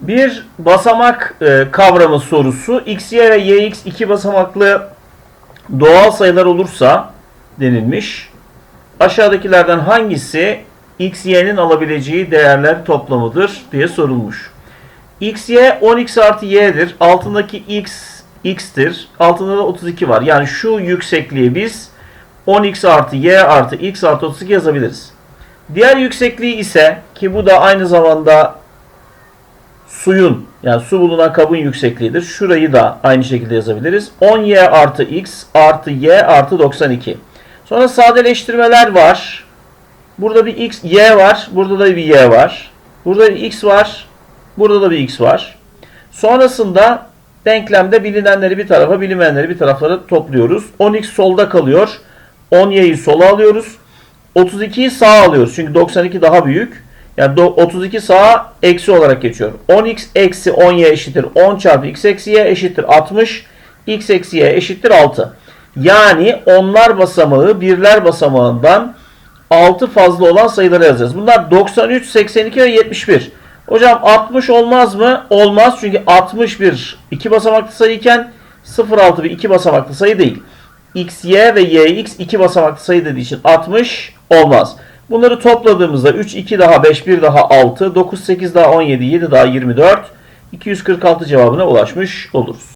Bir basamak e, kavramı sorusu. X, Y ve YX iki basamaklı doğal sayılar olursa denilmiş. Aşağıdakilerden hangisi X, Y'nin alabileceği değerler toplamıdır diye sorulmuş. X, Y 10x artı Y'dir. Altındaki X, X'tir. Altında da 32 var. Yani şu yüksekliği biz 10x artı Y artı X artı 32 yazabiliriz. Diğer yüksekliği ise ki bu da aynı zamanda suyun yani su bulunan kabın yüksekliğidir. Şurayı da aynı şekilde yazabiliriz. 10y artı x artı y artı 92. Sonra sadeleştirmeler var. Burada bir x, y var. Burada da bir y var. Burada bir x var. Burada da bir x var. Sonrasında denklemde bilinenleri bir tarafa, bilinmeyenleri bir taraflara topluyoruz. 10x solda kalıyor. 10y'yi sola alıyoruz. 32'yi sağa alıyoruz. Çünkü 92 daha büyük. Yani do- 32 sağa eksi olarak geçiyor. 10x eksi 10y eşittir 10 çarpı x eksi y eşittir 60. x eksi y eşittir 6. Yani onlar basamağı birler basamağından 6 fazla olan sayıları yazacağız. Bunlar 93, 82 ve 71. Hocam 60 olmaz mı? Olmaz çünkü 61 iki basamaklı sayıyken 06 bir iki basamaklı sayı değil. x, y ve y, x iki basamaklı sayı dediği için 60 olmaz. Bunları topladığımızda 3, 2 daha 5, 1 daha 6, 9, 8 daha 17, 7 daha 24, 246 cevabına ulaşmış oluruz.